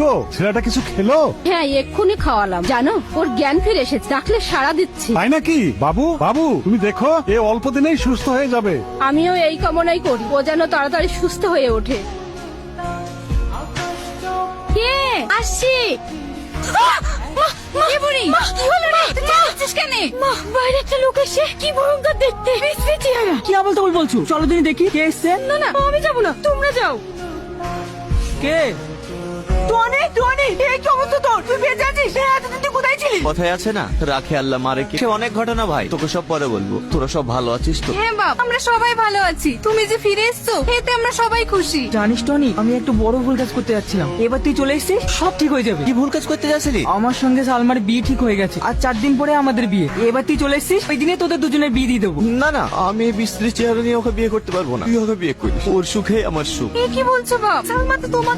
গো ছেলেটা কিছু খেলো? হ্যাঁ এক্ষুনি খাওয়ালাম। জানো ওর জ্ঞান ফিরে এসেছে ডাকলে সাড়া দিচ্ছি। তাই নাকি? বাবু বাবু তুমি দেখো এ অল্প দিনেই সুস্থ হয়ে যাবে। আমিও এই কামনাই করি ও যেন তাড়াতাড়ি সুস্থ হয়ে ওঠে। কে? আসছি। কি বুড়ি কি হলো রে? তুই চেঁচাচ্ছিস কেন? মা বাইরে একটা লোক এসে কি ভয়ঙ্কর দেখতে। বিশ্রী চেহারা কি আবল তাবল বলছো? চলো দিন দেখি কে এসছে। না না আমি যাব না তোমরা যাও। কে? টনি টনি এই কি অবস্থা তোর? তুই বেঁচে আছিস? এতদিন তুই কোথায় ছিলি? কথায় আছে না? রাখে আল্লাহ মারে কি? অনেক ঘটনা ভাই। তোকে সব পরে বলব। তোরা সব ভালো আছিস তো? হ্যাঁ বাপ আমরা সবাই ভালো আছি। তুমি যে ফিরে এসছো এতে আমরা সবাই খুশি। জানিস টনি আমি একটু বড় ভুল কাজ করতে যাচ্ছিলাম। এবার তুই চলে এসেছিস? সব ঠিক হয়ে যাবে। কি ভুল কাজ করতে যাচ্ছিলি? আমার সঙ্গে সালমার বিয়ে ঠিক হয়ে গেছে। আর চার দিন পরে আমাদের বিয়ে। এবার তুই চলে এসেছিস? ওই দিনে তোদের দুজনের বিয়ে দিয়ে দেবো। না না আমি এই বিস্ত্রী চেহারা নিয়ে ওকে বিয়ে করতে পারব না। তুই ওকে বিয়ে করিস। ওর সুখে আমার সুখ। এ কি বলছো বাপ? সালমা তো তোমার